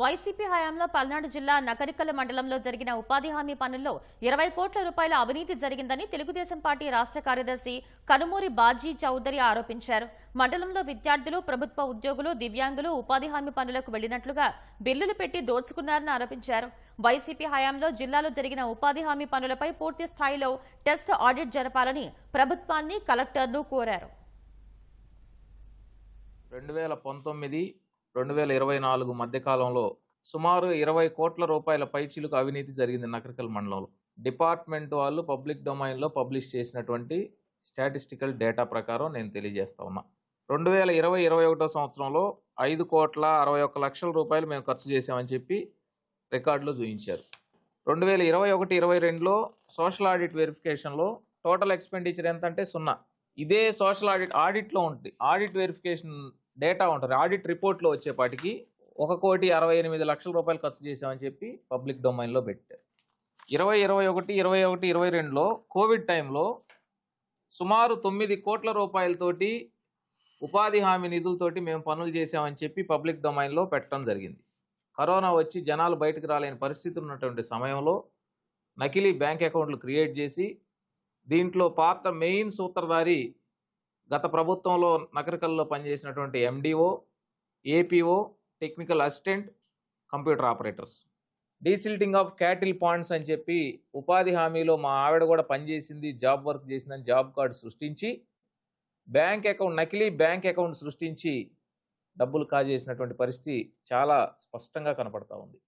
YCP హయాంలో పల్నాడు జిల్లా నకరికల మండలంలో జరిగిన ఉపాధి హామీ పనుల్లో ఇరవై కోట్ల రూపాయల అవినీతి జరిగిందని తెలుగుదేశం పార్టీ రాష్ట్ర కార్యదర్శి కనుమూరి బాజీ చౌదరి ఆరోపించారు. మండలంలో విద్యార్థులు ప్రభుత్వ ఉద్యోగులు దివ్యాంగులు ఉపాధి హామీ పనులకు వెళ్ళినట్లుగా బిల్లులు పెట్టి దోచుకున్నారని ఆరోపించారు. వైసీపీ హయాంలో జిల్లాలో జరిగిన ఉపాధి హామీ పనులపై పూర్తి స్థాయిలో టెస్ట్ ఆడిట్ జరపాలని ప్రభుత్వాన్ని కలెక్టర్ను కోరారు. రెండు వేల పంతొమ్మిది రెండు వేల ఇరవై నాలుగు మధ్యకాలంలో సుమారు ఇరవై కోట్ల రూపాయల పైచీలకు అవినీతి జరిగింది నకరికల్ మండలంలో. డిపార్ట్మెంట్ వాళ్ళు పబ్లిక్ డొమైన్లో పబ్లిష్ చేసినటువంటి స్టాటిస్టికల్ డేటా ప్రకారం నేను తెలియజేస్తా ఉన్నా. రెండు వేల ఇరవై ఇరవై ఒకటో సంవత్సరంలో ఐదు కోట్ల అరవై ఒక్క లక్షల రూపాయలు మేము ఖర్చు చేసామని చెప్పి రికార్డులో చూపించారు. రెండు వేల ఇరవై ఒకటి ఇరవై రెండులో సోషల్ ఆడిట్ వెరిఫికేషన్లో టోటల్ ఎక్స్పెండిచర్ ఎంత అంటే సున్నా. ఇదే సోషల్ ఆడిట్ ఆడిట్లో ఉంటుంది ఆడిట్ వెరిఫికేషన్ డేటా ఉంటుంది. ఆడిట్ రిపోర్ట్లో వచ్చేపాటికి ఒక కోటి అరవై ఎనిమిది లక్షల రూపాయలు ఖర్చు చేసామని చెప్పి పబ్లిక్ డొమైన్లో పెట్టారు. ఇరవై ఇరవై ఒకటి ఇరవై ఒకటి ఇరవై రెండులో కోవిడ్ టైంలో సుమారు తొమ్మిది కోట్ల రూపాయలతోటి ఉపాధి హామీ నిధులతోటి మేము పనులు చేసామని చెప్పి పబ్లిక్ డొమైన్లో పెట్టడం జరిగింది. కరోనా వచ్చి జనాలు బయటకు రాలేని పరిస్థితి ఉన్నటువంటి సమయంలో నకిలీ బ్యాంక్ అకౌంట్లు క్రియేట్ చేసి దీంట్లో పాత్ర మెయిన్ సూత్రధారి గత ప్రభుత్వంలో నగరికల్లో పనిచేసినటువంటి MDO APO technical assistant computer operators desilting of cattle points అని చెప్పి ఉపాధి హామీలో మా ఆవిడ కూడా పనిచేసింది జాబ్ వర్క్ చేసిందని జాబ్ కార్డు సృష్టించి బ్యాంక్ అకౌంట్ నకిలీ బ్యాంక్ అకౌంట్ సృష్టించి డబ్బులు కాజేసినటువంటి పరిస్థితి చాలా స్పష్టంగా కనపడతా ఉంది.